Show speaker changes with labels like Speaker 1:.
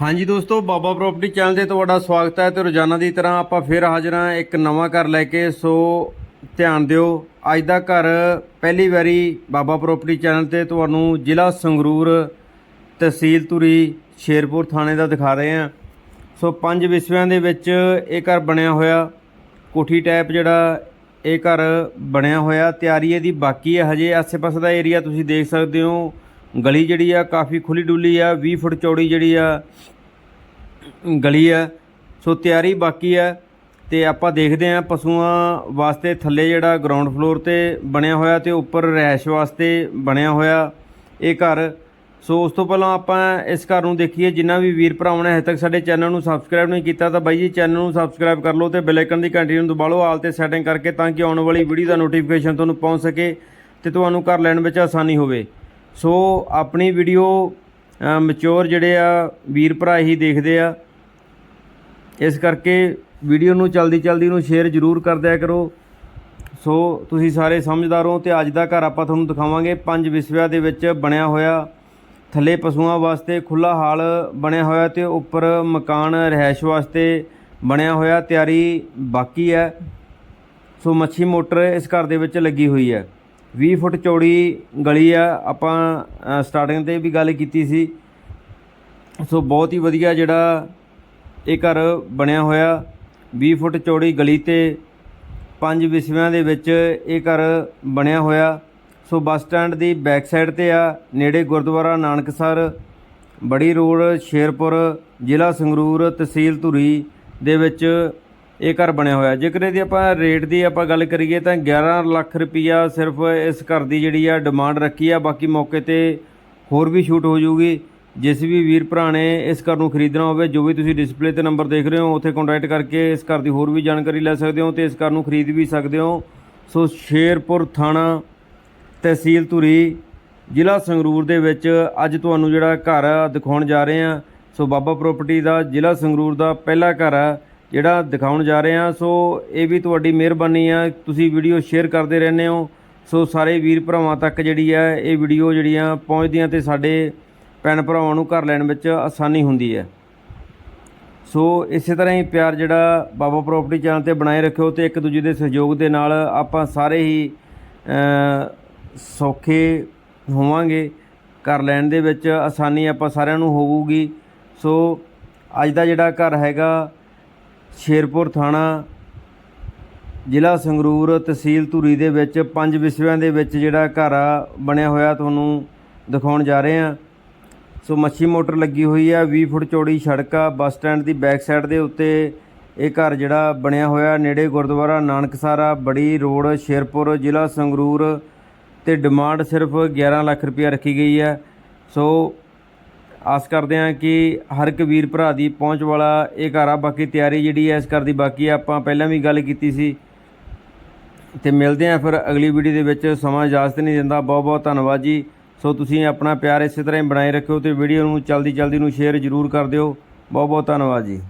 Speaker 1: ਹਾਂਜੀ ਦੋਸਤੋ, ਬਾਬਾ property channel ਤੇ ਤੁਹਾਡਾ ਸਵਾਗਤ ਹੈ ਤੇ ਰੋਜ਼ਾਨਾ ਦੀ ਤਰ੍ਹਾਂ ਆਪਾਂ ਫਿਰ ਹਾਜ਼ਰ ਹਾਂ ਇੱਕ ਨਵਾਂ ਘਰ ਲੈ ਕੇ। ਸੋ ਧਿਆਨ ਦਿਓ, ਅੱਜ ਦਾ ਘਰ ਪਹਿਲੀ ਵਾਰੀ ਬਾਬਾ ਪ੍ਰਾਪਰਟੀ ਚੈਨਲ ਤੇ ਤੁਹਾਨੂੰ ਜ਼ਿਲ੍ਹਾ ਸੰਗਰੂਰ ਤਹਿਸੀਲ ਧੂਰੀ ਸ਼ੇਰਪੁਰ ਥਾਣੇ ਦਾ ਦਿਖਾ ਰਹੇ ਹਾਂ। ਸੋ ਪੰਜ ਵਿਸਵਿਆਂ ਦੇ ਵਿੱਚ ਇਹ ਘਰ ਬਣਿਆ ਹੋਇਆ, ਕੋਠੀ ਟਾਈਪ ਜਿਹੜਾ ਇਹ ਘਰ ਬਣਿਆ ਹੋਇਆ, ਤਿਆਰੀ ਇਹਦੀ ਬਾਕੀ ਹੈ। ਹਜੇ ਆਸੇ-ਪਾਸੇ ਦਾ ਏਰੀਆ ਤੁਸੀਂ ਦੇਖ ਸਕਦੇ ਹੋ। ਗਲੀ ਜਿਹੜੀ ਆ ਕਾਫੀ ਖੁੱਲੀ ਡੁੱਲੀ ਆ 20 ਫੁੱਟ ਚੌੜੀ ਜਿਹੜੀ ਆ, ਗਲੀ ਆ। ਸੋ ਤਿਆਰੀ ਬਾਕੀ ਆ ਤੇ ਆਪਾਂ ਦੇਖਦੇ ਆਂ ਪਸ਼ੂਆਂ ਵਾਸਤੇ ਥੱਲੇ ਜਿਹੜਾ ਗਰਾਊਂਡ ਫਲੋਰ ਤੇ ਬਣਿਆ ਹੋਇਆ ਤੇ ਉੱਪਰ ਰੈਸ਼ ਵਾਸਤੇ ਬਣਿਆ ਹੋਇਆ ਇਹ ਘਰ। ਸੋ ਉਸ ਤੋਂ ਪਹਿਲਾਂ ਆਪਾਂ ਇਸ ਘਰ ਨੂੰ ਦੇਖੀਏ। ਜਿੰਨਾ ਵੀ ਵੀਰ ਭਰਾਵਾਂ ਨੇ ਹਜੇ ਤੱਕ ਸਾਡੇ ਚੈਨਲ ਨੂੰ ਸਬਸਕ੍ਰਾਈਬ ਨਹੀਂ ਕੀਤਾ ਤਾਂ ਬਾਈ ਜੀ ਚੈਨਲ ਨੂੰ ਸਬਸਕ੍ਰਾਈਬ ਕਰ ਲਓ ਤੇ ਬੈਲ ਆਈਕਨ ਦੀ ਘੰਟੀ ਨੂੰ ਦਬਾ ਲਓ ਆਲ ਤੇ ਸੈਟਿੰਗ ਕਰਕੇ ਤਾਂ ਕਿ ਆਉਣ ਵਾਲੀ ਵੀਡੀਓ ਦਾ ਨੋਟੀਫਿਕੇਸ਼ਨ ਤੁਹਾਨੂੰ ਪਹੁੰਚ ਸਕੇ ਤੇ ਤੁਹਾਨੂੰ ਘਰ ਲੈਣ ਵਿੱਚ ਆਸਾਨੀ ਹੋਵੇ। ਸੋ ਆਪਣੀ ਵੀਡੀਓ ਮਚੋਰ ਜਿਹੜੇ ਆ, ਵੀਰ ਭਰਾ ਹੀ ਦੇਖਦੇ ਆ। ਇਸ ਕਰਕੇ ਵੀਡੀਓ ਨੂੰ ਜਲਦੀ ਜਲਦੀ ਨੂੰ ਸ਼ੇਅਰ ਜ਼ਰੂਰ ਕਰ ਦਿਆ ਕਰੋ। ਸੋ ਤੁਸੀਂ ਸਾਰੇ ਸਮਝਦਾਰ ਹੋ ਤੇ ਅੱਜ ਦਾ ਘਰ ਆਪਾਂ ਤੁਹਾਨੂੰ ਦਿਖਾਵਾਂਗੇ। ਪੰਜ ਵਿਸਵਿਆਂ ਦੇ ਵਿੱਚ ਬਣਿਆ ਹੋਇਆ, ਥੱਲੇ ਪਸ਼ੂਆਂ ਵਾਸਤੇ ਖੁੱਲਾ ਹਾਲ ਬਣਿਆ ਹੋਇਆ ਤੇ ਉੱਪਰ ਮਕਾਨ ਰਹਿائش ਵਾਸਤੇ ਬਣਿਆ ਹੋਇਆ। ਤਿਆਰੀ ਬਾਕੀ ਹੈ। ਸੋ ਮੱਛੀ ਮੋਟਰ ਇਸ ਘਰ ਦੇ ਵਿੱਚ ਲੱਗੀ ਹੋਈ ਹੈ। 20 ਫੁੱਟ ਚੌੜੀ ਗਲੀ ਆ, ਆਪਾਂ ਸਟਾਰਟਿੰਗ ਤੇ ਵੀ ਗੱਲ ਕੀਤੀ ਸੀ। ਸੋ ਬਹੁਤ ਹੀ ਵਧੀਆ ਜਿਹੜਾ ਇਹ ਘਰ ਬਣਿਆ ਹੋਇਆ। 20 ਫੁੱਟ ਚੌੜੀ ਗਲੀ ਤੇ ਪੰਜ ਵਿਸਵਿਆਂ ਦੇ ਵਿੱਚ ਇਹ ਘਰ ਬਣਿਆ ਹੋਇਆ। ਸੋ ਬੱਸ ਸਟੈਂਡ ਦੀ ਬੈਕ ਸਾਈਡ ਤੇ ਆ, ਨੇੜੇ ਗੁਰਦੁਆਰਾ ਨਾਨਕਸਰ ਬੜੀ ਰੋਡ, ਸ਼ੇਰਪੁਰ, ਜ਼ਿਲ੍ਹਾ ਸੰਗਰੂਰ, ਤਹਿਸੀਲ ਧੂਰੀ ਦੇ ਵਿੱਚ ਇਹ ਘਰ ਬਣਿਆ ਹੋਇਆ। ਜੇਕਰ ਇਹਦੀ ਆਪਾਂ ਰੇਟ ਦੀ ਆਪਾਂ ਗੱਲ ਕਰੀਏ ਤਾਂ 11 ਲੱਖ ਰੁਪਈਆ ਸਿਰਫ ਇਸ ਘਰ ਦੀ ਜਿਹੜੀ ਆ ਡਿਮਾਂਡ ਰੱਖੀ ਆ। ਬਾਕੀ ਮੌਕੇ ਤੇ ਹੋਰ ਵੀ ਛੂਟ ਹੋ ਜਾਊਗੀ। ਜਿਸ ਵੀ ਵੀਰ ਭਰਾ ਨੇ ਇਸ ਘਰ ਨੂੰ ਖਰੀਦਣਾ ਹੋਵੇ, ਜੋ ਵੀ ਤੁਸੀਂ ਡਿਸਪਲੇ ਤੇ ਨੰਬਰ ਦੇਖ ਰਹੇ ਹੋ, ਉੱਥੇ ਕੰਟੈਕਟ ਕਰਕੇ ਇਸ ਘਰ ਦੀ ਹੋਰ ਵੀ ਜਾਣਕਾਰੀ ਲੈ ਸਕਦੇ ਹੋ ਤੇ ਇਸ ਘਰ ਨੂੰ ਖਰੀਦ ਵੀ ਸਕਦੇ ਹੋ। ਸੋ ਸ਼ੇਰਪੁਰ ਥਾਣਾ ਤਹਿਸੀਲ ਧੂਰੀ, ਜ਼ਿਲ੍ਹਾ ਸੰਗਰੂਰ ਦੇ ਵਿੱਚ ਅੱਜ ਤੁਹਾਨੂੰ ਜਿਹੜਾ ਘਰ ਦਿਖਾਉਣ ਜਾ ਰਹੇ ਹਾਂ ਸੋ ਬਾਬਾ ਪ੍ਰਾਪਰਟੀ ਦਾ ਜ਼ਿਲ੍ਹਾ ਸੰਗਰੂਰ ਦਾ ਪਹਿਲਾ ਘਰ ਆ। ਜਿਹੜਾ ਦਿਖਾਉਣ ਜਾ ਰਹੇ ਹਾਂ, ਸੋ ਇਹ ਵੀ ਤੁਹਾਡੀ ਮਿਹਰਬਾਨੀ ਆ। ਤੁਸੀਂ ਵੀਡੀਓ ਸ਼ੇਅਰ ਕਰਦੇ ਰਹਿੰਦੇ ਹੋ। ਸੋ ਸਾਰੇ ਵੀਰ ਭਰਾਵਾਂ ਤੱਕ ਜਿਹੜੀ ਆ, ਇਹ ਵੀਡੀਓ ਜਿਹੜੀਆਂ ਪਹੁੰਚਦੀਆਂ ਤੇ ਸਾਡੇ ਭੈਣ ਭਰਾਵਾਂ ਨੂੰ ਘਰ ਲੈਣ ਵਿੱਚ ਆਸਾਨੀ ਹੁੰਦੀ ਹੈ। ਸੋ ਇਸੇ ਤਰ੍ਹਾਂ ਹੀ ਪਿਆਰ ਜਿਹੜਾ ਬਾਬਾ ਪ੍ਰਾਪਰਟੀ ਚੈਨਲ ਤੇ ਬਣਾਏ ਰੱਖਿਓ ਤੇ ਇੱਕ ਦੂਜੇ ਦੇ ਸਹਿਯੋਗ ਦੇ ਨਾਲ ਆਪਾਂ ਸਾਰੇ ਹੀ ਸੌਖੇ ਹੋਵਾਂਗੇ। ਘਰ ਲੈਣ ਦੇ ਵਿੱਚ ਆਸਾਨੀ ਆਪਾਂ ਸਾਰਿਆਂ ਨੂੰ ਹੋਊਗੀ। ਸੋ ਅੱਜ ਦਾ ਜਿਹੜਾ ਘਰ ਹੈਗਾ ਸ਼ੇਰਪੁਰ ਥਾਣਾ, ਜ਼ਿਲ੍ਹਾ ਸੰਗਰੂਰ ਤਹਿਸੀਲ ਧੂਰੀ ਦੇ ਵਿੱਚ ਪੰਜ ਵਿਸਵਿਆਂ ਦੇ ਵਿੱਚ ਜਿਹੜਾ ਘਰ ਆ, ਬਣਿਆ ਹੋਇਆ ਤੁਹਾਨੂੰ ਦਿਖਾਉਣ ਜਾ ਰਹੇ ਹਾਂ। ਸੋ ਮੱਛੀ ਮੋਟਰ ਲੱਗੀ ਹੋਈ ਆ 20 ਫੁੱਟ ਚੌੜੀ ਸੜਕ ਆ, ਬੱਸ ਸਟੈਂਡ ਦੀ ਬੈਕ ਸਾਈਡ ਦੇ ਉੱਤੇ ਇਹ ਘਰ ਜਿਹੜਾ ਬਣਿਆ ਹੋਇਆ, ਨੇੜੇ ਗੁਰਦੁਆਰਾ ਨਾਨਕਸਾਰਾ ਬੜੀ ਰੋਡ ਸ਼ੇਰਪੁਰ, ਜ਼ਿਲ੍ਹਾ ਸੰਗਰੂਰ ਤੇ ਡਿਮਾਂਡ ਸਿਰਫ 11 ਲੱਖ ਰੁਪਇਆ ਰੱਖੀ ਗਈ ਹੈ ਸੋ ਆਸ ਕਰਦੇ ਹਾਂ ਕਿ ਹਰ ਇੱਕ ਵੀਰ ਭਰਾ ਦੀ ਪਹੁੰਚ ਵਾਲਾ ਇਹ ਘਰ ਆ। ਬਾਕੀ ਤਿਆਰੀ ਜਿਹੜੀ ਹੈ ਇਸ ਘਰ ਦੀ ਬਾਕੀ ਆਪਾਂ ਪਹਿਲਾਂ ਵੀ ਗੱਲ ਕੀਤੀ ਸੀ ਤੇ ਮਿਲਦੇ ਹਾਂ ਫਿਰ ਅਗਲੀ ਵੀਡੀਓ ਦੇ ਵਿੱਚ। ਸਮਾਂ ਇਜਾਜ਼ਤ ਨਹੀਂ ਦਿੰਦਾ। ਬਹੁਤ ਬਹੁਤ ਧੰਨਵਾਦ ਜੀ। ਸੋ ਤੁਸੀਂ ਆਪਣਾ ਪਿਆਰ ਇਸੇ ਤਰ੍ਹਾਂ ਹੀ ਬਣਾਈ ਰੱਖਿਓ ਤੇ ਵੀਡੀਓ ਨੂੰ ਜਲਦੀ ਜਲਦੀ ਨੂੰ ਸ਼ੇਅਰ ਜ਼ਰੂਰ ਕਰ ਦਿਓ। ਬਹੁਤ ਬਹੁਤ ਧੰਨਵਾਦ ਜੀ।